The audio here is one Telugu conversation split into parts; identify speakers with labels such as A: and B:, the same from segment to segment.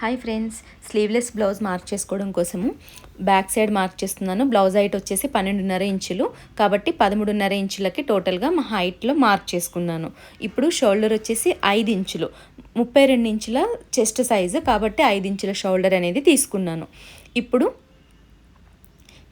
A: Hi friends. Sleeveless blouse mark చేసుకోవడం కోసము బ్యాక్ సైడ్ మార్క్ చేస్తున్నాను. బ్లౌజ్ హైట్ వచ్చేసి పన్నెండున్నర ఇంచులు. కాబట్టి పదమూడున్నర ఇంచులకి టోటల్గా మా హైట్లో మార్క్ చేసుకున్నాను. ఇప్పుడు షోల్డర్ వచ్చేసి ఐదు ఇంచులు. ముప్పై రెండు ఇంచుల చెస్ట్ సైజు కాబట్టి ఐదు ఇంచుల షోల్డర్ అనేది తీసుకున్నాను. ఇప్పుడు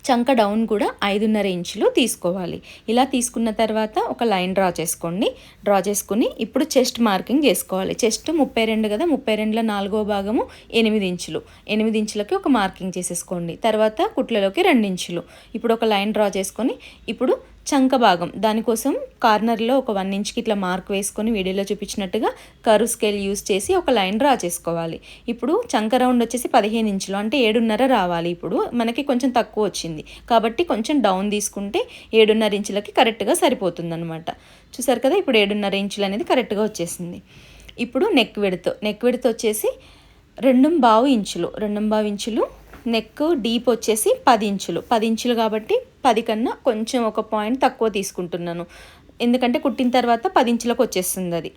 A: చంక డౌన్ కూడా ఐదున్నర ఇంచులు తీసుకోవాలి. ఇలా తీసుకున్న తర్వాత ఒక లైన్ డ్రా చేసుకోండి. డ్రా చేసుకుని ఇప్పుడు చెస్ట్ మార్కింగ్ చేసుకోవాలి. చెస్ట్ ముప్పై రెండు కదా ముప్పై రెండులో నాలుగో భాగము ఎనిమిది ఇంచులు. ఎనిమిది ఇంచులకి ఒక మార్కింగ్ చేసేసుకోండి. తర్వాత కుట్లలోకి రెండు ఇంచులు. ఇప్పుడు ఒక లైన్ డ్రా చేసుకొని ఇప్పుడు చంక భాగం. దానికోసం కార్నర్లో ఒక వన్ ఇంచ్కి ఇట్లా మార్క్ వేసుకొని వీడియోలో చూపించినట్టుగా కరు స్కేల్ యూస్ చేసి ఒక లైన్ డ్రా చేసుకోవాలి. ఇప్పుడు చంక రౌండ్ వచ్చేసి పదిహేను ఇంచులు అంటే ఏడున్నర రావాలి ఇప్పుడు. మనకి కొంచెం తక్కువ వచ్చింది. కాబట్టి కొంచెం డౌన్ తీసుకుంటే ఏడున్నర ఇంచులకి కరెక్ట్గా సరిపోతుందనమాట చూసారు కదా ఇప్పుడు ఏడున్నర ఇంచులు అనేది కరెక్ట్గా వచ్చేసింది. ఇప్పుడు నెక్ విడత. నెక్ విడత వచ్చేసి రెండు బావు ఇంచులు. రెండు బావు ఇంచులు నెక్ డీప్ వచ్చేసి పది ఇంచులు. పది ఇంచులు కాబట్టి పది కన్నా కొంచెం ఒక పాయింట్ తక్కువ తీసుకుంటున్నాను. ఎందుకంటే కుట్టిన తర్వాత పది ఇంచులకు వచ్చేస్తుంది అది.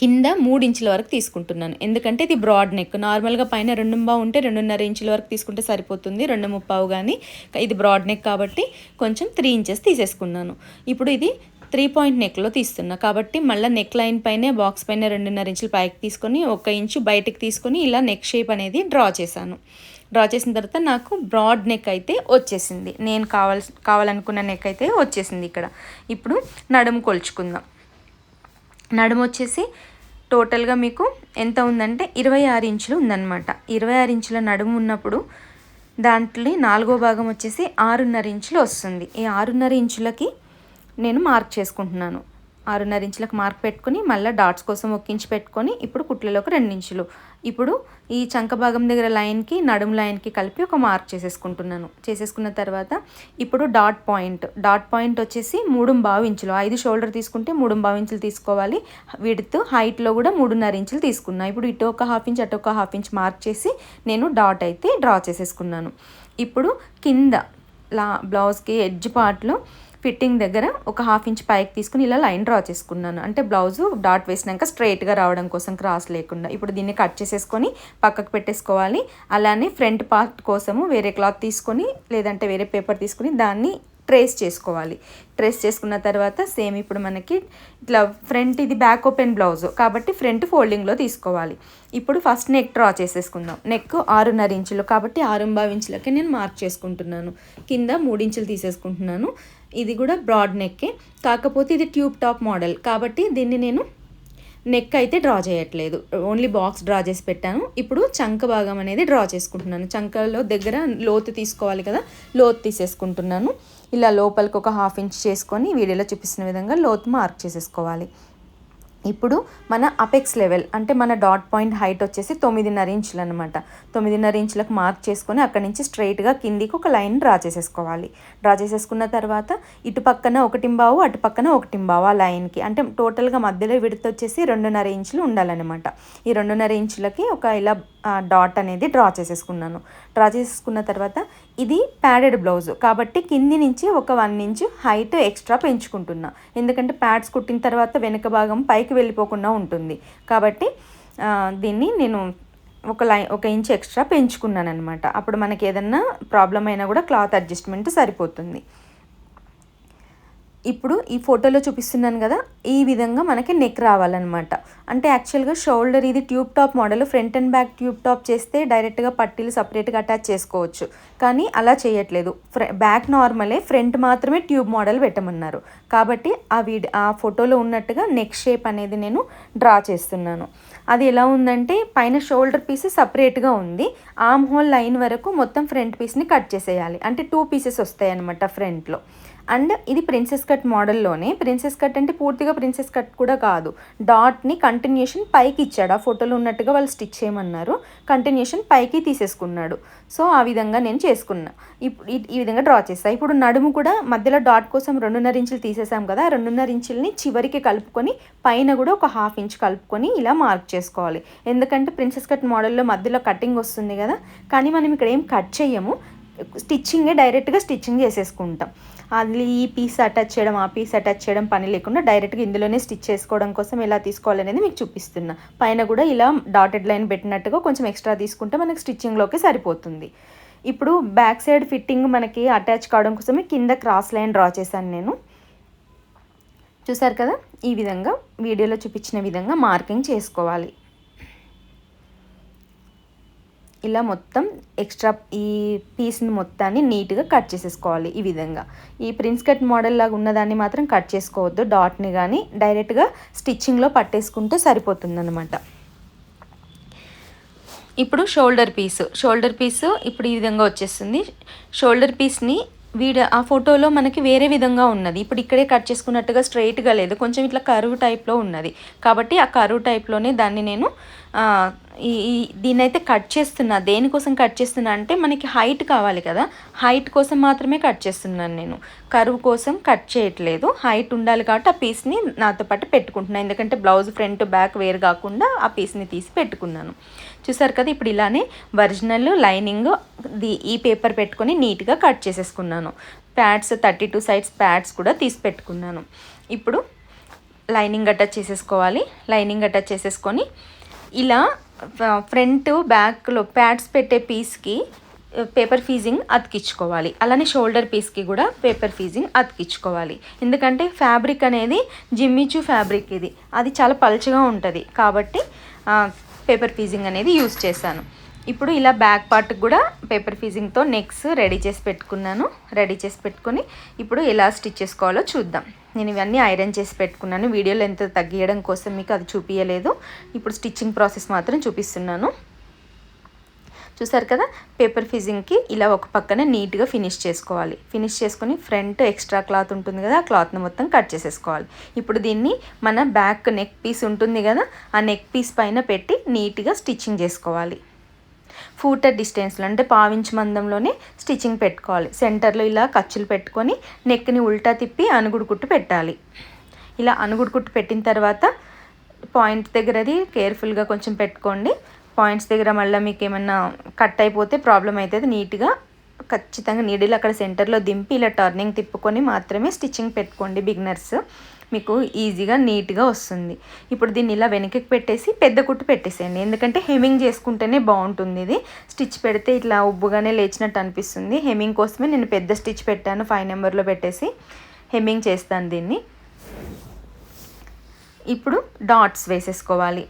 A: కింద మూడు ఇంచుల వరకు తీసుకుంటున్నాను. ఎందుకంటే ఇది బ్రాడ్ నెక్. నార్మల్గా పైన రెండు బావు ఉంటే రెండున్నర ఇంచుల వరకు తీసుకుంటే సరిపోతుంది. రెండు ముప్పావు కానీ ఇది బ్రాడ్ నెక్ కాబట్టి కొంచెం త్రీ ఇంచెస్ తీసేసుకున్నాను. ఇప్పుడు ఇది త్రీ పాయింట్ నెక్లో తీస్తున్నా. కాబట్టి మళ్ళీ నెక్ లైన్ పైనే బాక్స్ పైన రెండున్నర ఇంచులు పైకి తీసుకొని ఒక ఇంచు బయటకు తీసుకొని ఇలా నెక్ షేప్ అనేది డ్రా చేశాను. డ్రా చేసిన తర్వాత నాకు బ్రాడ్ నెక్ అయితే వచ్చేసింది. నేను కావాల్సి కావాలనుకున్న నెక్ అయితే వచ్చేసింది ఇక్కడ. ఇప్పుడు నడుము కొలుచుకుందాం. నడుము వచ్చేసి టోటల్గా మీకు ఎంత ఉందంటే ఇరవై ఆరు ఇంచులు ఉందన్నమాట. ఇరవై ఆరు ఇంచుల నడుము ఉన్నప్పుడు దాంట్లో నాలుగో భాగం వచ్చేసి ఆరున్నర ఇంచులు వస్తుంది. ఈ ఆరున్నర ఇంచులకి నేను మార్క్ చేసుకుంటున్నాను. ఆరున్నర ఇంచులకు మార్క్ పెట్టుకొని మళ్ళీ డాట్స్ కోసం ఒక్కించి పెట్టుకొని ఇప్పుడు కుట్లలోకి రెండు ఇంచులు. ఇప్పుడు ఈ చంక భాగం దగ్గర లైన్కి నడుము లైన్కి కలిపి ఒక మార్క్ చేసేసుకుంటున్నాను. చేసేసుకున్న తర్వాత ఇప్పుడు డాట్ పాయింట్. డాట్ పాయింట్ వచ్చేసి మూడు బావు ఇంచులు. ఐదు షోల్డర్ తీసుకుంటే మూడు బావు ఇంచులు తీసుకోవాలి. విడ్త్ హైట్లో కూడా మూడున్నర ఇంచులు తీసుకున్నా. ఇప్పుడు ఇటు ఒక హాఫ్ ఇంచ్ అటు ఒక హాఫ్ ఇంచ్ మార్క్ చేసి నేను డాట్ అయితే డ్రా చేసేసుకున్నాను. ఇప్పుడు కింద లా బ్లౌజ్కి ఎడ్జ్ పార్ట్లో ఫిట్టింగ్ దగ్గర ఒక హాఫ్ ఇంచ్ పైకి తీసుకుని ఇలా లైన్ డ్రా చేసుకున్నాను. అంటే బ్లౌజు డాట్ వేసినాక స్ట్రైట్గా రావడం కోసం క్రాస్ లేకుండా. ఇప్పుడు దీన్ని కట్ చేసేసుకొని పక్కకు పెట్టేసుకోవాలి. అలానే ఫ్రంట్ పార్ట్ కోసము వేరే క్లాత్ తీసుకొని లేదంటే వేరే పేపర్ తీసుకొని దాన్ని ట్రేస్ చేసుకోవాలి. ట్రేస్ చేసుకున్న తర్వాత సేమ్ ఇప్పుడు మనకి ఇట్లా ఫ్రంట్ ఇది బ్యాక్ ఓపెన్ బ్లౌజ్ కాబట్టి ఫ్రంట్ ఫోల్డింగ్లో తీసుకోవాలి. ఇప్పుడు ఫస్ట్ నెక్ డ్రా చేసేసుకుందాం. నెక్ ఆరున్నర ఇంచులు కాబట్టి ఆరుంబావు ఇంచులకి నేను మార్క్ చేసుకుంటున్నాను. కింద మూడు ఇంచులు తీసేసుకుంటున్నాను. ఇది కూడా బ్రాడ్ నెక్కే. కాకపోతే ఇది ట్యూబ్ టాప్ మోడల్. కాబట్టి దీన్ని నేను నెక్ అయితే డ్రా చేయట్లేదు. ఓన్లీ బాక్స్ డ్రా చేసి పెట్టాను. ఇప్పుడు చంక భాగం అనేది డ్రా చేసుకుంటున్నాను. చంకలో దగ్గర లోతు తీసుకోవాలి కదా లోతు తీసేసుకుంటున్నాను. ఇలా లోపలికి ఒక హాఫ్ ఇంచ్ చేసుకొని వీడియోలో చూపిస్తున్న విధంగా లోతు మార్క్ చేసేసుకోవాలి. ఇప్పుడు మన అపెక్స్ లెవెల్ అంటే మన డాట్ పాయింట్ హైట్ వచ్చేసి తొమ్మిదిన్నర ఇంచులు అనమాట తొమ్మిదిన్నర ఇంచులకు మార్క్ చేసుకొని అక్కడి నుంచి స్ట్రైట్గా కిందికి ఒక లైన్ డ్రా చేసేసుకోవాలి. డ్రా చేసేసుకున్న తర్వాత ఇటు పక్కన ఒకటి బావు అటు పక్కన ఒకటి బావు ఆ లైన్కి అంటే టోటల్గా మధ్యలో విడత వచ్చేసి రెండున్నర ఇంచులు ఉండాలన్నమాట. ఈ రెండున్నర ఇంచులకి ఒక ఇలా డాట్ అనేది డ్రా చేసేసుకున్నాను. డ్రా చేసేసుకున్న తర్వాత ఇది ప్యాడెడ్ బ్లౌజ్ కాబట్టి కింది నుంచి ఒక వన్ ఇంచ్ హైట్ ఎక్స్ట్రా పెంచుకుంటున్నా. ఎందుకంటే ప్యాడ్స్ కుట్టిన తర్వాత వెనుక భాగం పైకి వెళ్ళిపోకుండా ఉంటుంది. కాబట్టి దీన్ని నేను ఒక లైన్ ఒక ఇంచ్ ఎక్స్ట్రా పెంచుకున్నాను అనమాట అప్పుడు మనకి ఏదన్నా ప్రాబ్లం అయినా కూడా క్లాత్ అడ్జస్ట్మెంట్ సరిపోతుంది. ఇప్పుడు ఈ ఫోటోలో చూపిస్తున్నాను కదా ఈ విధంగా మనకి నెక్ రావాలన్నమాట. అంటే యాక్చువల్గా షోల్డర్ ఇది tube top model front and back tube top చేస్తే డైరెక్ట్గా పట్టీలు సపరేట్గా అటాచ్ చేసుకోవచ్చు. కానీ అలా చేయట్లేదు. ఫ్ర బ్యాక్ నార్మలే ఫ్రంట్ మాత్రమే ట్యూబ్ మోడల్ పెట్టమన్నారు. కాబట్టి ఆ వీడి ఆ ఫోటోలో ఉన్నట్టుగా నెక్ షేప్ అనేది నేను డ్రా చేస్తున్నాను. అది ఎలా ఉందంటే పైన షోల్డర్ పీస్ సపరేట్గా ఉంది. ఆమ్ హోల్ లైన్ వరకు మొత్తం ఫ్రంట్ పీస్ని కట్ చేసేయాలి. అంటే టూ పీసెస్ వస్తాయి అనమాట ఫ్రంట్లో అండ్ ఇది ప్రిన్సెస్ కట్ మోడల్లోనే. ప్రిన్సెస్ కట్ అంటే పూర్తిగా ప్రిన్సెస్ కట్ కూడా కాదు. డాట్ని కంటిన్యూషన్ పైకి ఇచ్చాడు. ఆ ఫోటోలో ఉన్నట్టుగా వాళ్ళు స్టిచ్ చేయమన్నారు. కంటిన్యూషన్ పైకి తీసేసుకున్నాడు. సో ఆ విధంగా నేను చేసుకున్నా. ఇప్పుడు ఈ విధంగా డ్రా చేస్తాను ఇప్పుడు నడుము కూడా మధ్యలో డాట్ కోసం రెండున్నర ఇంచులు తీసేసాం కదా. రెండున్నర ఇంచుల్ని చివరికి కలుపుకొని పైన కూడా ఒక హాఫ్ ఇంచ్ కలుపుకొని ఇలా మార్క్ చేసుకోవాలి. ఎందుకంటే ప్రిన్సెస్ కట్ మోడల్లో మధ్యలో కటింగ్ వస్తుంది కదా. కానీ మనం ఇక్కడ ఏం కట్ చేయము స్టిచ్చింగే డైరెక్ట్గా స్టిచ్చింగ్ చేసేసుకుంటాం. అది ఈ పీస్ అటాచ్ చేయడం ఆ పీస్ అటాచ్ చేయడం పని లేకుండా డైరెక్ట్గా ఇందులోనే స్టిచ్ చేసుకోవడం కోసం ఎలా తీసుకోవాలనేది మీకు చూపిస్తున్నా. పైన కూడా ఇలా డాటెడ్ లైన్ పెట్టినట్టుగా కొంచెం ఎక్స్ట్రా తీసుకుంటే మనకి స్టిచ్చింగ్లోకి సరిపోతుంది. ఇప్పుడు బ్యాక్ సైడ్ ఫిట్టింగ్ మనకి అటాచ్ కావడం కోసమే కింద క్రాస్ లైన్ డ్రా చేశాను నేను. చూసారు కదా? ఈ విధంగా వీడియోలో చూపించిన విధంగా మార్కింగ్ చేసుకోవాలి. ఇలా మొత్తం ఎక్స్ట్రా ఈ పీస్ని మొత్తాన్ని నీట్గా కట్ చేసేసుకోవాలి ఈ విధంగా. ఈ ప్రిన్స్ కట్ మోడల్ లాగా ఉన్నదాన్ని మాత్రం కట్ చేసుకోవద్దు. డాట్ని కానీ డైరెక్ట్గా స్టిచ్చింగ్లో పట్టేసుకుంటే సరిపోతుందన్నమాట. ఇప్పుడు షోల్డర్ పీస్ షోల్డర్ పీస్ ఇప్పుడు ఈ విధంగా వచ్చేస్తుంది. షోల్డర్ పీస్ని వీడియో ఆ ఫోటోలో మనకి వేరే విధంగా ఉన్నది. ఇప్పుడు ఇక్కడే కట్ చేసుకున్నట్టుగా స్ట్రైట్గా లేదు. కొంచెం ఇట్లా కరువు టైప్లో ఉన్నది. కాబట్టి ఆ కరువు టైప్లోనే దాన్ని నేను ఈ దీన్ని అయితే కట్ చేస్తున్నా. దేనికోసం కట్ చేస్తున్నా అంటే మనకి హైట్ కావాలి కదా. హైట్ కోసం మాత్రమే కట్ చేస్తున్నాను నేను. కరువు కోసం కట్ చేయట్లేదు. హైట్ ఉండాలి కాబట్టి ఆ పీస్ని నాతో పాటు పెట్టుకుంటున్నాను ఎందుకంటే బ్లౌజ్ ఫ్రంట్ బ్యాక్ వేరు కాకుండా ఆ పీస్ని తీసి పెట్టుకున్నాను. చూసారు కదా ఇప్పుడు ఇలానే ఒరిజినల్ లైనింగ్ ది ఈ పేపర్ పెట్టుకొని నీట్గా కట్ చేసేసుకున్నాను. Pads thirty two sides pads కూడా తీసి పెట్టుకున్నాను. ఇప్పుడు లైనింగ్ అటాచ్ చేసేసుకోవాలి. లైనింగ్ అటాచ్ చేసేసుకొని ఇలా ఫ్రంట్ బ్యాక్లో ప్యాడ్స్ పెట్టే పీస్కి పేపర్ ఫీజింగ్ అతికించుకోవాలి. అలానే షోల్డర్ పీస్కి కూడా పేపర్ ఫీజింగ్ అతికించుకోవాలి. ఎందుకంటే ఫ్యాబ్రిక్ అనేది జిమ్మిచు ఫ్యాబ్రిక్ ఇది. అది చాలా పలుచగా ఉంటుంది. కాబట్టి పేపర్ ఫీజింగ్ అనేది యూస్ చేశాను. ఇప్పుడు ఇలా బ్యాక్ పార్ట్ కూడా పేపర్ ఫీజింగ్తో నెక్స్ రెడీ చేసి పెట్టుకున్నాను. రెడీ చేసి పెట్టుకొని ఇప్పుడు ఎలా స్టిచ్ చేసుకోవాలో చూద్దాం. నేను ఇవన్నీ ఐరన్ చేసి పెట్టుకున్నాను. వీడియోలో ఎంత తగ్గియడం కోసం మీకు అది చూపించలేదు ఇప్పుడు స్టిచ్చింగ్ ప్రాసెస్ మాత్రం చూపిస్తున్నాను. చూసారు కదా? పేపర్ ఫిజింగ్కి ఇలా ఒక పక్కన నీట్గా ఫినిష్ చేసుకోవాలి. ఫినిష్ చేసుకుని ఫ్రంట్ ఎక్స్ట్రా క్లాత్ ఉంటుంది కదా? ఆ క్లాత్ని మొత్తం కట్ చేసేసుకోవాలి. ఇప్పుడు దీన్ని మన బ్యాక్ నెక్ పీస్ ఉంటుంది కదా? ఆ నెక్ పీస్ పైన పెట్టి నీట్గా స్టిచ్చింగ్ చేసుకోవాలి. ఫూటర్ డిస్టెన్స్లో అంటే పావించ్ మందంలోనే స్టిచ్చింగ్ పెట్టుకోవాలి. సెంటర్లో ఇలా ఖర్చులు పెట్టుకొని నెక్ని ఉల్టా తిప్పి అనుగుడు కుట్టు పెట్టాలి. ఇలా అనుగుడు కుట్టు పెట్టిన తర్వాత పాయింట్ దగ్గర అది కేర్ఫుల్గా కొంచెం పెట్టుకోండి. పాయింట్స్ దగ్గర మళ్ళీ మీకు ఏమన్నా కట్ అయిపోతే ప్రాబ్లం అవుతుంది నీట్గా ఖచ్చితంగా నీడిల్ అక్కడ సెంటర్లో దింపి ఇలా టర్నింగ్ తిప్పుకొని మాత్రమే స్టిచ్చింగ్ పెట్టుకోండి బిగినర్స్. మీకు ఈజీగా నీట్గా వస్తుంది. ఇప్పుడు దీన్ని ఇలా వెనకకి పెట్టేసి పెద్ద కుట్టు పెట్టేసేయండి. ఎందుకంటే హెమింగ్ చేసుకుంటేనే బాగుంటుంది ఇది. స్టిచ్ పెడితే ఇట్లా ఉబ్బుగానే లేచినట్టు అనిపిస్తుంది. హెమింగ్ కోసమే నేను పెద్ద స్టిచ్ పెట్టాను ఫైవ్ నెంబర్లో పెట్టేసి హెమ్మింగ్ చేస్తాను దీన్ని. ఇప్పుడు డాట్స్ వేసేసుకోవాలి.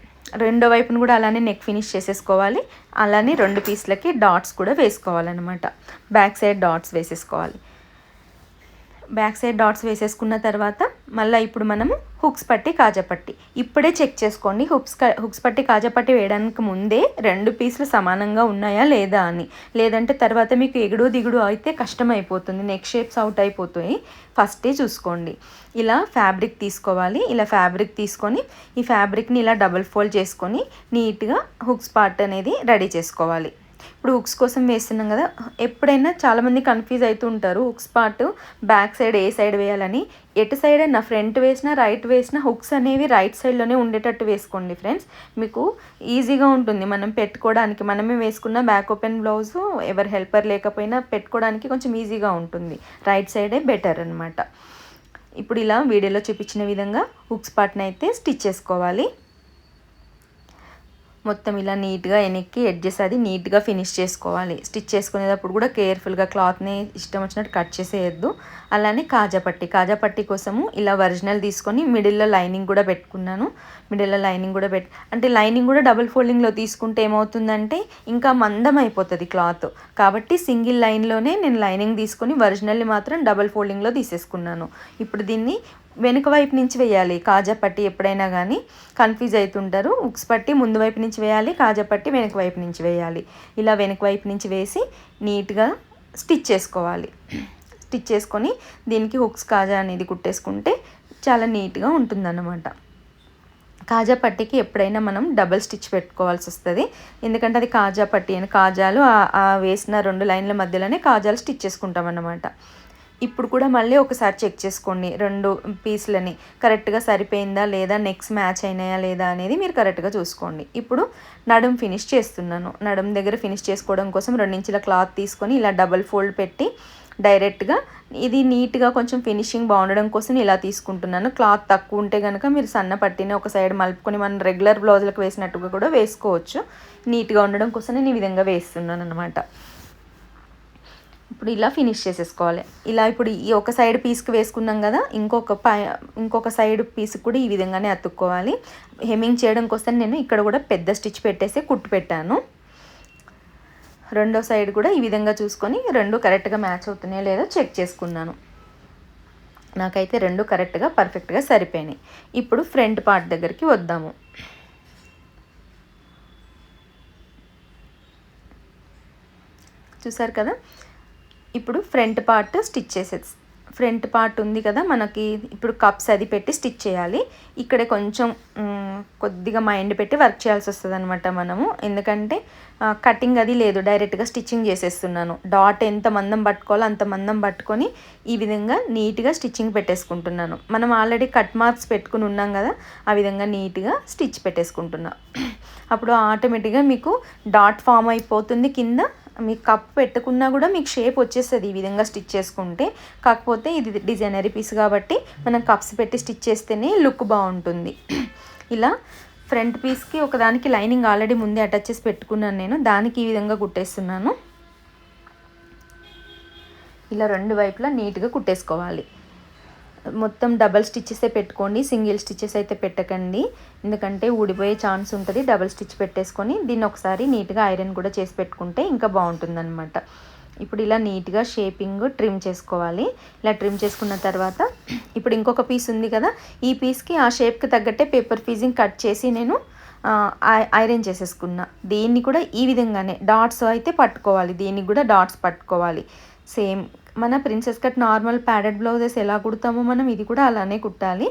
A: రెండో వైపును కూడా అలానే నెక్ ఫినిష్ చేసేసుకోవాలి. అలానే రెండు పీస్లకి డాట్స్ కూడా వేసుకోవాలన్నమాట. బ్యాక్ సైడ్ డాట్స్ వేసేసుకోవాలి. బ్యాక్ సైడ్ డాట్స్ వేసేసుకున్న తర్వాత మళ్ళీ ఇప్పుడు మనము హుక్స్ పట్టి కాజపట్టి ఇప్పుడే చెక్ చేసుకోండి హుక్స్ హుక్స్ పట్టి కాజపట్టి వేయడానికి ముందే రెండు పీసులు సమానంగా ఉన్నాయా లేదా అని. లేదంటే తర్వాత మీకు ఎగుడు దిగుడు అయితే కష్టం అయిపోతుంది నెక్ షేప్స్ అవుట్ అయిపోతాయి ఫస్టే చూసుకోండి. ఇలా ఫ్యాబ్రిక్ తీసుకోవాలి ఇలా ఫ్యాబ్రిక్ తీసుకొని ఈ ఫ్యాబ్రిక్ని ఇలా డబుల్ ఫోల్డ్ చేసుకొని నీట్గా హుక్స్ పార్ట్ అనేది రెడీ చేసుకోవాలి. ఇప్పుడు హుక్స్ కోసం వేస్తున్నాం కదా ఎప్పుడైనా చాలామంది కన్ఫ్యూజ్ అవుతూ ఉంటారు హుక్స్ పార్ట్ బ్యాక్ సైడ్ ఏ సైడ్ వేయాలని. ఎటు సైడ్ అయినా ఫ్రంట్ వేసినా రైట్ వేసినా హుక్స్ అనేవి రైట్ సైడ్లోనే ఉండేటట్టు వేసుకోండి ఫ్రెండ్స్ మీకు ఈజీగా ఉంటుంది. మనం పెట్టుకోవడానికి మనమే వేసుకున్న బ్యాక్ ఓపెన్ బ్లౌజ్ ఎవరు హెల్పర్ లేకపోయినా పెట్టుకోవడానికి కొంచెం ఈజీగా ఉంటుంది. రైట్ సైడే బెటర్ అనమాట ఇప్పుడు ఇలా వీడియోలో చూపించిన విధంగా హుక్స్ పార్ట్ని అయితే స్టిచ్ చేసుకోవాలి. మొత్తం ఇలా నీట్గా వెనక్కి ఎడ్జెస్ అది నీట్గా ఫినిష్ చేసుకోవాలి. స్టిచ్ చేసుకునేటప్పుడు కూడా కేర్ఫుల్గా క్లాత్ని ఇష్టం వచ్చినట్టు కట్ చేసేయద్దు. అలానే కాజాపట్టి కాజాపట్టి కోసము ఇలా ఒరిజినల్ తీసుకొని మిడిల్లో లైనింగ్ కూడా పెట్టుకున్నాను. మిడిల్లో లైనింగ్ కూడా పెట్టి అంటే లైనింగ్ కూడా డబుల్ ఫోల్డింగ్లో తీసుకుంటే ఏమవుతుందంటే ఇంకా మందం అయిపోతుంది క్లాత్. కాబట్టి సింగిల్ లైన్లోనే నేను లైనింగ్ తీసుకొని ఒరిజినల్ని మాత్రం డబుల్ ఫోల్డింగ్లో తీసేసుకున్నాను. ఇప్పుడు దీన్ని వెనుక వైపు నుంచి వేయాలి. కాజా పట్టి ఎప్పుడైనా కానీ కన్ఫ్యూజ్ అవుతుంటారు ఉక్స్ పట్టి ముందు వైపు నుంచి వేయాలి. కాజా పట్టి వెనుక వైపు నుంచి వేయాలి. ఇలా వెనుక వైపు నుంచి వేసి నీట్గా స్టిచ్ చేసుకోవాలి. స్టిచ్ చేసుకొని దీనికి హుక్స్ కాజా అనేది కుట్టేసుకుంటే చాలా నీట్గా ఉంటుందన్నమాట. కాజా పట్టికి ఎప్పుడైనా మనం డబల్ స్టిచ్ పెట్టుకోవాల్సి వస్తుంది. ఎందుకంటే అది కాజా పట్టీ అని కాజాలు వేసిన రెండు లైన్ల మధ్యలోనే కాజాలు స్టిచ్ చేసుకుంటాం అన్నమాట. ఇప్పుడు కూడా మళ్ళీ ఒకసారి చెక్ చేసుకోండి. రెండు పీసులని కరెక్ట్గా సరిపోయిందా లేదా నెక్స్ట్ మ్యాచ్ అయినాయా లేదా అనేది మీరు కరెక్ట్గా చూసుకోండి. ఇప్పుడు నడుం ఫినిష్ చేస్తున్నాను. నడుం దగ్గర ఫినిష్ చేసుకోవడం కోసం రెండించుల క్లాత్ తీసుకొని ఇలా డబల్ ఫోల్డ్ పెట్టి డైరెక్ట్గా ఇది నీట్గా కొంచెం ఫినిషింగ్ బాగుండడం కోసం ఇలా తీసుకుంటున్నాను. క్లాత్ తక్కువ ఉంటే కనుక మీరు సన్న పట్టిన ఒక సైడ్ మలుపుకొని మనం రెగ్యులర్ బ్లౌజులకు వేసినట్టుగా కూడా వేసుకోవచ్చు. నీట్గా ఉండడం కోసం నేను ఈ విధంగా వేస్తున్నాను అనమాట ఇప్పుడు ఇలా ఫినిష్ చేసేసుకోవాలి. ఇలా ఇప్పుడు ఈ ఒక సైడ్ పీస్కి వేసుకున్నాం కదా ఇంకొక పై ఇంకొక సైడ్ పీస్కి కూడా ఈ విధంగానే అతుక్కోవాలి. హెమ్మింగ్ చేయడం కోసం నేను ఇక్కడ కూడా పెద్ద స్టిచ్ పెట్టేసి కుట్టు పెట్టాను. రెండో సైడ్ కూడా ఈ విధంగా చూసుకొని రెండు కరెక్ట్గా మ్యాచ్ అవుతున్నాయో లేదో చెక్ చేసుకున్నాను. నాకైతే రెండు కరెక్ట్గా పర్ఫెక్ట్గా సరిపోయినాయి. ఇప్పుడు ఫ్రంట్ పార్ట్ దగ్గరికి వద్దాము. చూసారు కదా? ఇప్పుడు ఫ్రంట్ పార్ట్ స్టిచ్ చేసేది ఫ్రంట్ పార్ట్ ఉంది కదా మనకి ఇప్పుడు కప్స్ అది పెట్టి స్టిచ్ చేయాలి. ఇక్కడే కొంచెం కొద్దిగా మైండ్ పెట్టి వర్క్ చేయాల్సి వస్తుంది అనమాట మనము. ఎందుకంటే కటింగ్ అది లేదు డైరెక్ట్గా స్టిచ్చింగ్ చేసేస్తున్నాను. డాట్ ఎంత మందం పట్టుకోవాలో అంత మందం పట్టుకొని ఈ విధంగా నీట్గా స్టిచ్చింగ్ పెట్టేసుకుంటున్నాను. మనం ఆల్రెడీ కట్ మార్క్స్ పెట్టుకుని ఉన్నాం కదా ఆ విధంగా నీట్గా స్టిచ్ పెట్టేసుకుంటున్నాను అప్పుడు ఆటోమేటిక్గా మీకు డాట్ ఫామ్ అయిపోతుంది కింద మీకు కప్ పెట్టుకున్నా కూడా మీకు షేప్ వచ్చేస్తుంది ఈ విధంగా స్టిచ్ చేసుకుంటే. కాకపోతే ఇది డిజైనరీ పీస్ కాబట్టి మనం కప్స్ పెట్టి స్టిచ్ చేస్తేనే లుక్ బాగుంటుంది. ఇలా ఫ్రంట్ పీస్కి ఒకదానికి లైనింగ్ ఆల్రెడీ ముందే అటాచ్ చేసి పెట్టుకున్నాను నేను. దానికి ఈ విధంగా కుట్టేస్తున్నాను. ఇలా రెండు వైపులా నీట్గా కుట్టేసుకోవాలి. మొత్తం డబల్ స్టిచ్చెసే పెట్టుకోండి సింగిల్ స్టిచ్చెస్ అయితే పెట్టకండి. ఎందుకంటే ఊడిపోయే ఛాన్స్ ఉంటుంది డబల్ స్టిచ్ పెట్టేసుకొని దీన్ని ఒకసారి నీట్గా ఐరన్ కూడా చేసి పెట్టుకుంటే ఇంకా బాగుంటుందన్నమాట. ఇప్పుడు ఇలా నీట్గా షేపింగ్ ట్రిమ్ చేసుకోవాలి. ఇలా ట్రిమ్ చేసుకున్న తర్వాత ఇప్పుడు ఇంకొక పీస్ ఉంది కదా ఈ పీస్కి ఆ షేప్కి తగ్గట్టే పేపర్ ఫీజింగ్ కట్ చేసి నేను ఐరన్ చేసేసుకున్నా. దీన్ని కూడా ఈ విధంగానే డాట్స్ అయితే పట్టుకోవాలి దీనికి కూడా డాట్స్ పట్టుకోవాలి. సేమ్ మన princess cut normal padded blouses ఎలా కుడతామో మనం ఇది కూడా అలానే కుట్టాలి.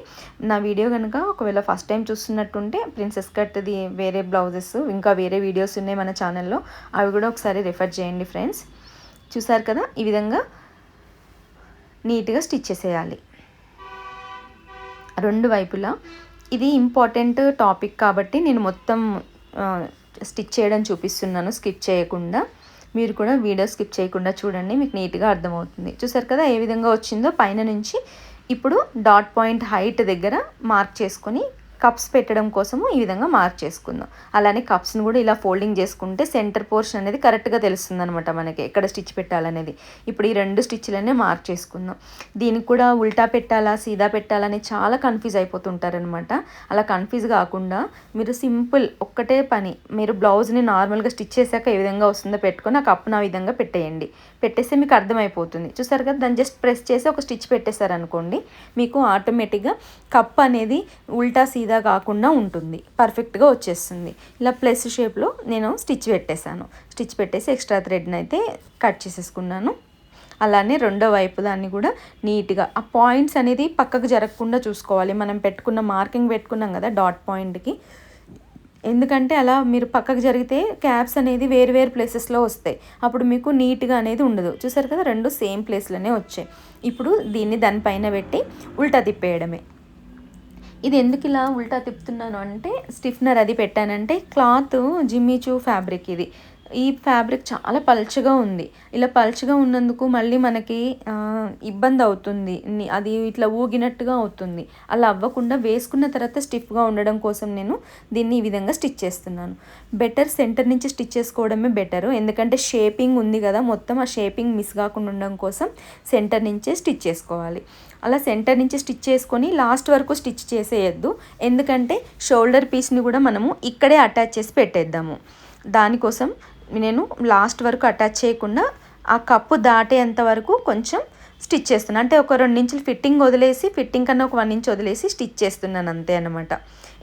A: నా వీడియో కనుక ఒకవేళ ఫస్ట్ టైం చూస్తున్నట్టుంటే ప్రిన్సెస్ కట్ది వేరే బ్లౌజెస్ ఇంకా వేరే వీడియోస్ ఉన్నాయి మన ఛానల్లో అవి కూడా ఒకసారి రిఫర్ చేయండి ఫ్రెండ్స్ చూసారు కదా? ఈ విధంగా నీట్గా స్టిచ్ చేసేయాలి. రెండు వైపులా. ఇది ఇంపార్టెంట్ టాపిక్ కాబట్టి నేను మొత్తం స్టిచ్ చేయడం చూపిస్తున్నాను స్కిప్ చేయకుండా. మీరు కూడా వీడియో స్కిప్ చేయకుండా చూడండి మీకు నీట్గా అర్థమవుతుంది. చూసారు కదా ఏ విధంగా వచ్చిందో? పైన నుంచి ఇప్పుడు డాట్ పాయింట్ హైట్ దగ్గర మార్క్ చేసుకొని కప్స్ పెట్టడం కోసము ఈ విధంగా మార్క్ చేసుకుందాం. అలానే కప్స్ని కూడా ఇలా ఫోల్డింగ్ చేసుకుంటే సెంటర్ పోర్షన్ అనేది కరెక్ట్గా తెలుస్తుంది అనమాట మనకి ఎక్కడ స్టిచ్ పెట్టాలనేది. ఇప్పుడు ఈ రెండు స్టిచ్లనే మార్క్ చేసుకుందాం. దీనికి కూడా ఉల్టా పెట్టాలా సీదా పెట్టాలని చాలా కన్ఫ్యూజ్ అయిపోతుంటారనమాట అలా కన్ఫ్యూజ్ కాకుండా మీరు సింపుల్ ఒక్కటే పని మీరు బ్లౌజ్ని నార్మల్గా స్టిచ్ చేశాక ఏ విధంగా వస్తుందో పెట్టుకొని ఆ కప్పును ఆ విధంగా పెట్టేయండి. పెట్టేస్తే మీకు అర్థమైపోతుంది. చూసారు కదా దాన్ని జస్ట్ ప్రెస్ చేసి ఒక స్టిచ్ పెట్టేశారనుకోండి మీకు ఆటోమేటిక్గా కప్ అనేది ఉల్టా సీదా ఇదా కాకుండా ఉంటుంది. పర్ఫెక్ట్గా వచ్చేస్తుంది. ఇలా ప్లస్ షేప్లో నేను స్టిచ్ పెట్టేశాను. స్టిచ్ పెట్టేసి ఎక్స్ట్రా థ్రెడ్ని అయితే కట్ చేసేసుకున్నాను. అలానే రెండో వైపు దాన్ని కూడా నీట్గా ఆ పాయింట్స్ అనేది పక్కకు జరగకుండా చూసుకోవాలి. మనం పెట్టుకున్న మార్కింగ్ పెట్టుకున్నాం కదా డాట్ పాయింట్కి ఎందుకంటే అలా మీరు పక్కకు జరిగితే క్యాప్స్ అనేది వేరు వేరు ప్లేసెస్లో వస్తాయి. అప్పుడు మీకు నీట్గా అనేది ఉండదు. చూసారు కదా రెండు సేమ్ ప్లేస్లోనే వచ్చాయి. ఇప్పుడు దీన్ని దానిపైన పెట్టి ఉల్టా తిప్పేయడమే. ఇది ఎందుకు ఇలా ఉల్టా తిప్పుతున్నాను అంటే స్టిఫ్నర్ అది పెట్టానంటే క్లాత్ జిమ్మిచూ ఫ్యాబ్రిక్ ఇది. ఈ ఫ్యాబ్రిక్ చాలా పల్చగా ఉంది. ఇలా పల్చగా ఉన్నందుకు మళ్ళీ మనకి ఇబ్బంది అవుతుంది. అది ఇట్లా ఊగినట్టుగా అవుతుంది. అలా అవ్వకుండా వేసుకున్న తర్వాత స్టిఫ్గా ఉండడం కోసం నేను దీన్ని ఈ విధంగా స్టిచ్ చేస్తున్నాను. బెటర్ సెంటర్ నుంచి స్టిచ్ చేసుకోవడమే బెటర్. ఎందుకంటే షేపింగ్ ఉంది కదా మొత్తం ఆ షేపింగ్ మిస్ కాకుండా ఉండడం కోసం సెంటర్ నుంచే స్టిచ్ చేసుకోవాలి. అలా సెంటర్ నుంచి స్టిచ్ చేసుకొని లాస్ట్ వరకు స్టిచ్ చేసేయద్దు. ఎందుకంటే షోల్డర్ పీస్ని కూడా మనము ఇక్కడే అటాచ్ చేసి పెట్టేద్దాము. దానికోసం నేను లాస్ట్ వరకు అటాచ్ చేయకుండా ఆ కప్పు దాటేంత వరకు కొంచెం స్టిచ్ చేస్తున్నాను అంటే ఒక రెండు ఇంచులు ఫిట్టింగ్ వదిలేసి ఫిట్టింగ్ కన్నా ఒక వన్ ఇంచ్ వదిలేసి స్టిచ్ చేస్తున్నాను అంతే అనమాట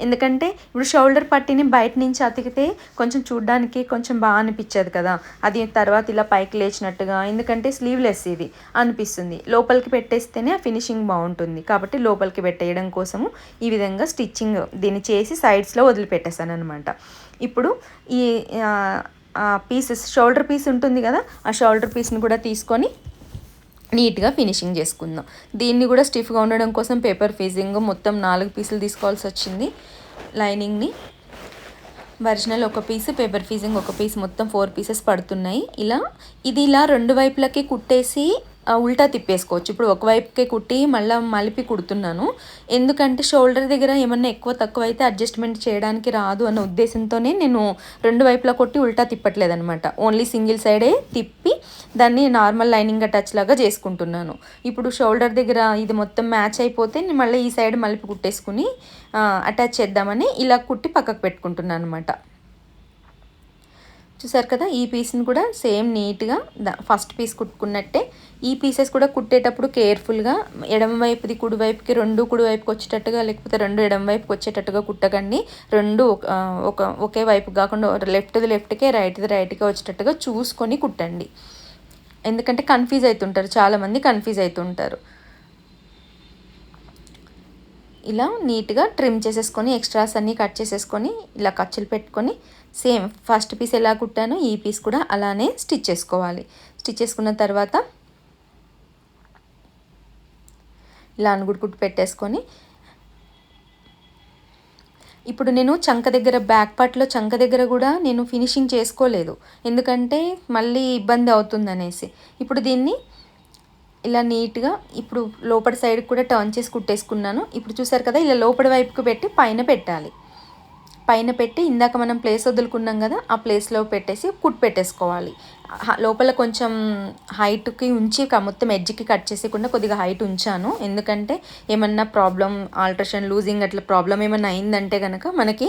A: ఎందుకంటే ఇప్పుడు షోల్డర్ పట్టిని బయట నుంచి అతికితే కొంచెం చూడడానికి కొంచెం బాగా అనిపించదు కదా. అది తర్వాత ఇలా పైకి లేచినట్టుగా ఎందుకంటే స్లీవ్లెస్ ఇది అనిపిస్తుంది. లోపలికి పెట్టేస్తేనే ఆ ఫినిషింగ్ బాగుంటుంది. కాబట్టి లోపలికి పెట్టేయడం కోసము ఈ విధంగా స్టిచ్చింగ్ దీన్ని చేసి సైడ్స్లో వదిలిపెట్టేస్తాను అనమాట ఇప్పుడు ఈ పీసెస్ షోల్డర్ పీస్ ఉంటుంది కదా ఆ షోల్డర్ పీస్ని కూడా తీసుకొని నీట్గా ఫినిషింగ్ చేసుకుందాం. దీన్ని కూడా స్టిఫ్గా ఉండడం కోసం పేపర్ ఫీజింగ్ మొత్తం నాలుగు పీసులు తీసుకోవాల్సి వచ్చింది. లైనింగ్ని ఒరిజినల్ ఒక పీస్ పేపర్ ఫీజింగ్ ఒక పీస్ మొత్తం ఫోర్ పీసెస్ పడుతున్నాయి. ఇలా ఇది ఇలా రెండు వైపులకి కుట్టేసి ఉల్టా తిప్పేసుకోవచ్చు. ఇప్పుడు ఒక వైపుకే కుట్టి మళ్ళీ మలిపి కుడుతున్నాను. ఎందుకంటే షోల్డర్ దగ్గర ఏమన్నా ఎక్కువ తక్కువ అయితే అడ్జస్ట్మెంట్ చేయడానికి రాదు అన్న ఉద్దేశంతోనే నేను రెండు వైపులా కొట్టి ఉల్టా తిప్పట్లేదనమాట ఓన్లీ సింగిల్ సైడే తిప్పి దాన్ని నార్మల్ లైనింగ్ టచ్ లాగా చేసుకుంటున్నాను. ఇప్పుడు షోల్డర్ దగ్గర ఇది మొత్తం మ్యాచ్ అయిపోతే నేను మళ్ళీ ఈ సైడ్ మలిపి కుట్టేసుకుని అటాచ్ చేద్దామని ఇలా కుట్టి పక్కకు పెట్టుకుంటున్నాను అనమాట చూసారు కదా ఈ పీస్ని కూడా సేమ్ నీట్గా ఫస్ట్ పీస్ కుట్టుకున్నట్టే ఈ పీసెస్ కూడా కుట్టేటప్పుడు కేర్ఫుల్గా ఎడమ వైపుది రెండు కుడివైపుకి వచ్చేటట్టుగా లేకపోతే రెండు ఎడమ వైపుకి వచ్చేటట్టుగా కుట్టకండి. రెండు ఒక- ఒక ఒకే వైపు కాకుండా లెఫ్ట్ది లెఫ్ట్కే రైట్ది రైట్కే వచ్చేటట్టుగా చూసుకొని కుట్టండి. ఎందుకంటే కన్ఫ్యూజ్ అవుతుంటారు చాలామంది కన్ఫ్యూజ్ అవుతుంటారు ఇలా నీట్గా ట్రిమ్ చేసేసుకొని ఎక్స్ట్రాస్ అన్నీ కట్ చేసేసుకొని ఇలా ఖర్చులు పెట్టుకొని సేమ్ ఫస్ట్ పీస్ ఎలా కుట్టానో ఈ పీస్ కూడా అలానే స్టిచ్ చేసుకోవాలి. స్టిచ్ చేసుకున్న తర్వాత ఇలా అనుగుడు కుట్టు పెట్టేసుకొని ఇప్పుడు నేను చంక దగ్గర బ్యాక్ పార్ట్లో చంక దగ్గర కూడా నేను ఫినిషింగ్ చేసుకోలేదు. ఎందుకంటే మళ్ళీ ఇబ్బంది అవుతుంది అనేసి. ఇప్పుడు దీన్ని ఇలా నీట్గా ఇప్పుడు లోపల సైడ్ కూడా టర్న్ చేసి కుట్టేసుకున్నాను. ఇప్పుడు చూసారు కదా ఇలా లోపల వైపుకు పెట్టి పైన పెట్టాలి. పైన పెట్టి ఇందాక మనం ప్లేస్ వదులుకున్నాం కదా ఆ ప్లేస్లో పెట్టేసి కుట్ పెట్టేసుకోవాలి. లోపల కొంచెం హైట్కి ఉంచి మొత్తం ఎడ్జ్కి కట్ చేసేకుండా కొద్దిగా హైట్ ఉంచాను. ఎందుకంటే ఏమన్నా ప్రాబ్లం ఆల్ట్రేషన్ లూజింగ్ అట్లా ప్రాబ్లం ఏమన్నా అయిందంటే కనుక మనకి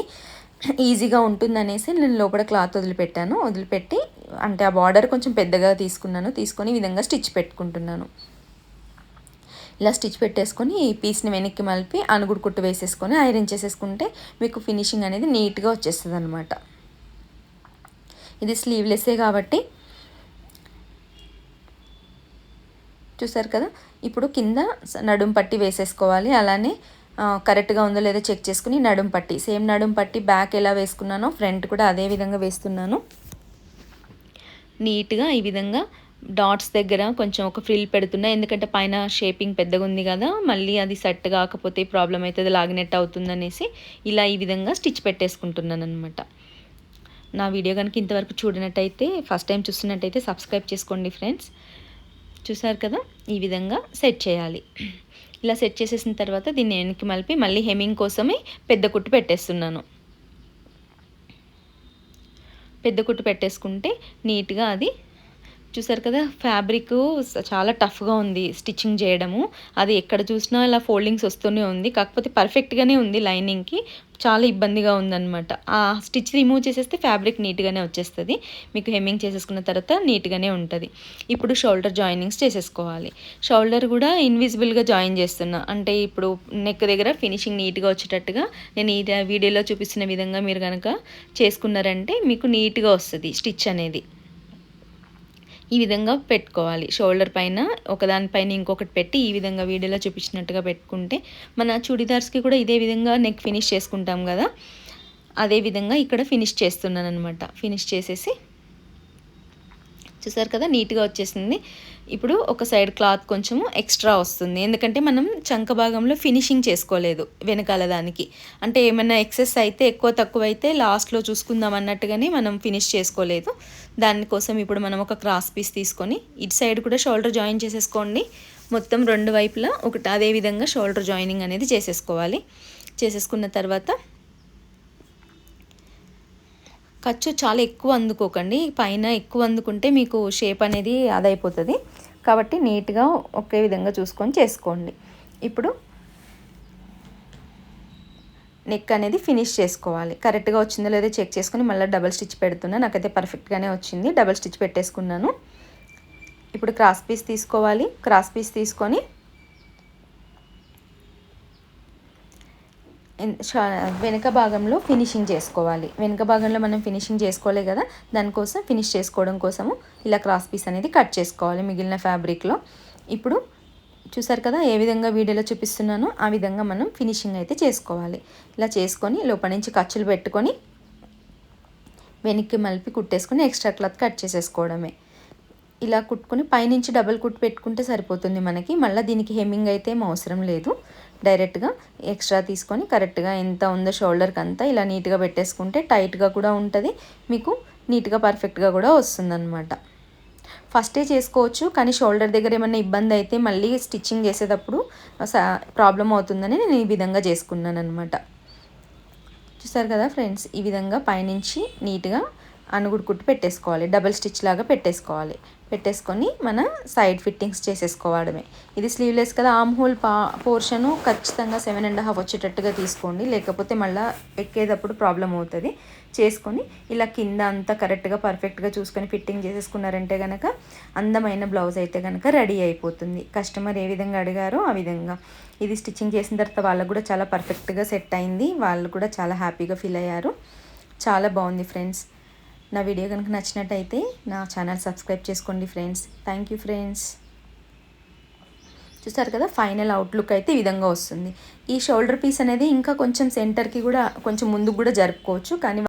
A: ఈజీగా ఉంటుందనేసి నేను లోపల క్లాత్ వదిలిపెట్టాను. వదిలిపెట్టి అంటే ఆ బార్డర్ కొంచెం పెద్దగా తీసుకున్నాను. తీసుకొని ఈ విధంగా స్టిచ్ పెట్టుకుంటున్నాను. ఇలా స్టిచ్ పెట్టేసుకొని ఈ పీస్ని వెనక్కి మలిపి అనుగుడు కుట్టు వేసేసుకొని ఐరన్ చేసేసుకుంటే మీకు ఫినిషింగ్ అనేది నీట్గా వచ్చేస్తుంది అనమాట ఇది స్లీవ్లెస్సే కాబట్టి చూసారు కదా? ఇప్పుడు కింద నడుం పట్టి వేసేసుకోవాలి. అలానే కరెక్ట్గా ఉందో లేదో చెక్ చేసుకుని నడుం పట్టి సేమ్ నడుం పట్టి బ్యాక్ ఎలా వేసుకున్నానో ఫ్రంట్ కూడా అదే విధంగా వేస్తున్నాను. నీట్గా ఈ విధంగా డాట్స్ దగ్గర కొంచెం ఒక ఫ్రిల్ పెడుతున్నా ఎందుకంటే పైన షేపింగ్ పెద్దగా ఉంది కదా మళ్ళీ అది సెట్ కాకపోతే ప్రాబ్లం అవుతుంది లాగినట్టు అవుతుందనేసి ఇలా ఈ విధంగా స్టిచ్ పెట్టేసుకుంటున్నాను అనమాట నా వీడియో కనుక ఇంతవరకు చూడనట్టయితే ఫస్ట్ టైం చూస్తున్నట్టయితే సబ్స్క్రైబ్ చేసుకోండి ఫ్రెండ్స్. చూసారు కదా ఈ విధంగా సెట్ చేయాలి. ఇలా సెట్ చేసేసిన తర్వాత దీన్ని వెనక్కి మలిపి మళ్ళీ హెమింగ్ కోసమే పెద్ద కుట్టు పెట్టేస్తున్నాను. పెద్ద కుట్టు పెట్టేసుకుంటే నీట్గా అది చూసారు కదా ఫ్యాబ్రిక్ చాలా టఫ్గా ఉంది స్టిచ్చింగ్ చేయడము. అది ఎక్కడ చూసినా ఇలా ఫోల్డింగ్స్ వస్తూనే ఉంది. కాకపోతే పర్ఫెక్ట్గానే ఉంది లైనింగ్కి. చాలా ఇబ్బందిగా ఉందన్నమాట. ఆ స్టిచ్ రిమూవ్ చేసేస్తే ఫ్యాబ్రిక్ నీట్గానే వచ్చేస్తుంది. మీకు హెమ్మింగ్ చేసేసుకున్న తర్వాత నీట్గానే ఉంటుంది. ఇప్పుడు షోల్డర్ జాయినింగ్స్ చేసేసుకోవాలి. షోల్డర్ కూడా ఇన్విజిబుల్గా జాయిన్ చేస్తున్నా. అంటే ఇప్పుడు నెక్ దగ్గర ఫినిషింగ్ నీట్గా వచ్చేటట్టుగా నేను ఈ వీడియోలో చూపిస్తున్న విధంగా మీరు కనుక చేసుకున్నారంటే మీకు నీట్గా వస్తుంది స్టిచ్ అనేది. ఈ విధంగా పెట్టుకోవాలి. షోల్డర్ పైన ఒకదానిపైన ఇంకొకటి పెట్టి ఈ విధంగా వీడియోలో చూపించినట్టుగా పెట్టుకుంటే మన చుడిదార్స్కి కూడా ఇదే విధంగా నెక్ ఫినిష్ చేసుకుంటాం కదా. అదే విధంగా ఇక్కడ ఫినిష్ చేస్తున్నాను అనమాట ఫినిష్ చేసేసి చూసారు కదా నీట్గా వచ్చేసింది. ఇప్పుడు ఒక సైడ్ క్లాత్ కొంచెము ఎక్స్ట్రా వస్తుంది. ఎందుకంటే మనం చంక భాగంలో ఫినిషింగ్ చేసుకోలేదు వెనకాల దానికి. అంటే ఏమైనా ఎక్సెస్ అయితే ఎక్కువ తక్కువ అయితే లాస్ట్లో చూసుకుందాం అన్నట్టుగానే మనం ఫినిష్ చేసుకోలేదు. దానికోసం ఇప్పుడు మనం ఒక క్రాస్ పీస్ తీసుకొని ఇటు సైడ్ కూడా షోల్డర్ జాయిన్ చేసేసుకోండి. మొత్తం రెండు వైపులా ఒకటి అదే విధంగా షోల్డర్ జాయినింగ్ అనేది చేసేసుకోవాలి. చేసేసుకున్న తర్వాత ఖర్చు చాలా ఎక్కువ అందుకోకండి. పైన ఎక్కువ అందుకుంటే మీకు షేప్ అనేది అదైపోతుంది. కాబట్టి నీట్గా ఒకే విధంగా చూసుకొని చేసుకోండి. ఇప్పుడు నెక్ అనేది ఫినిష్ చేసుకోవాలి. కరెక్ట్గా వచ్చిందో లేదో చెక్ చేసుకొని మళ్ళీ డబల్ స్టిచ్ పెడుతున్నా. నాకైతే పర్ఫెక్ట్గానే వచ్చింది. డబల్ స్టిచ్ పెట్టేసుకున్నాను. ఇప్పుడు క్రాస్ పీస్ తీసుకోవాలి. క్రాస్ పీస్ తీసుకొని వెనుక భాగంలో ఫినిషింగ్ చేసుకోవాలి. వెనుక భాగంలో మనం ఫినిషింగ్ చేసుకోలే కదా దానికోసం ఫినిష్ చేసుకోవడం కోసము ఇలా క్రాస్ పీస్ అనేది కట్ చేసుకోవాలి మిగిలిన ఫ్యాబ్రిక్లో. ఇప్పుడు చూసారు కదా ఏ విధంగా వీడియోలో చూపిస్తున్నానో ఆ విధంగా మనం ఫినిషింగ్ అయితే చేసుకోవాలి. ఇలా చేసుకొని లోపల నుంచి ఖర్చులు పెట్టుకొని వెనక్కి మలిపి కుట్టేసుకొని ఎక్స్ట్రా క్లాత్ కట్ చేసేసుకోవడమే. ఇలా కుట్టుకొని పైనుంచి డబల్ కుట్టు పెట్టుకుంటే సరిపోతుంది మనకి. మళ్ళీ దీనికి హెమ్మింగ్ అయితే ఏం అవసరం లేదు. డైరెక్ట్గా ఎక్స్ట్రా తీసుకొని కరెక్ట్గా ఎంత ఉందో షోల్డర్కి అంతా ఇలా నీట్గా పెట్టేసుకుంటే టైట్గా కూడా ఉంటుంది. మీకు నీట్గా పర్ఫెక్ట్గా కూడా వస్తుందన్నమాట. ఫస్టే చేసుకోవచ్చు కానీ షోల్డర్ దగ్గర ఏమైనా ఇబ్బంది అయితే మళ్ళీ స్టిచ్చింగ్ చేసేటప్పుడు ప్రాబ్లం అవుతుందని నేను ఈ విధంగా చేసుకున్నాను అనమాట చూసారు కదా ఫ్రెండ్స్ ఈ విధంగా పైనుంచి నీట్గా అనుగుడు కుట్టు పెట్టేసుకోవాలి. డబల్ స్టిచ్ లాగా పెట్టేసుకోవాలి. పెట్టేసుకొని మన సైడ్ ఫిట్టింగ్స్ చేసేసుకోవడమే. ఇది స్లీవ్లెస్ కదా ఆమ్ హోల్ పా పోర్షను ఖచ్చితంగా సెవెన్ అండ్ హాఫ్ వచ్చేటట్టుగా తీసుకోండి. లేకపోతే మళ్ళీ ఎక్కేటప్పుడు ప్రాబ్లం అవుతుంది. చేసుకొని ఇలా కింద అంతా కరెక్ట్గా పర్ఫెక్ట్గా చూసుకొని ఫిట్టింగ్ చేసేసుకున్నారంటే కనుక అందమైన బ్లౌజ్ అయితే కనుక రెడీ అయిపోతుంది. కస్టమర్ ఏ విధంగా అడిగారో ఆ విధంగా. ఇది స్టిచ్చింగ్ చేసిన తర్వాత వాళ్ళకు కూడా చాలా పర్ఫెక్ట్గా సెట్ అయింది. వాళ్ళు కూడా చాలా హ్యాపీగా ఫీల్ అయ్యారు. చాలా బాగుంది ఫ్రెండ్స్ నా వీడియో కనుక నచ్చినట్టయితే నా ఛానల్ సబ్స్క్రైబ్ చేసుకోండి ఫ్రెండ్స్. థ్యాంక్ యూ ఫ్రెండ్స్ చూసారు కదా? ఫైనల్ అవుట్లుక్ అయితే ఈ విధంగా వస్తుంది. ఈ షోల్డర్ పీస్ అనేది ఇంకా కొంచెం సెంటర్కి కూడా కొంచెం ముందుకు కూడా జరుపుకోవచ్చు. కానీ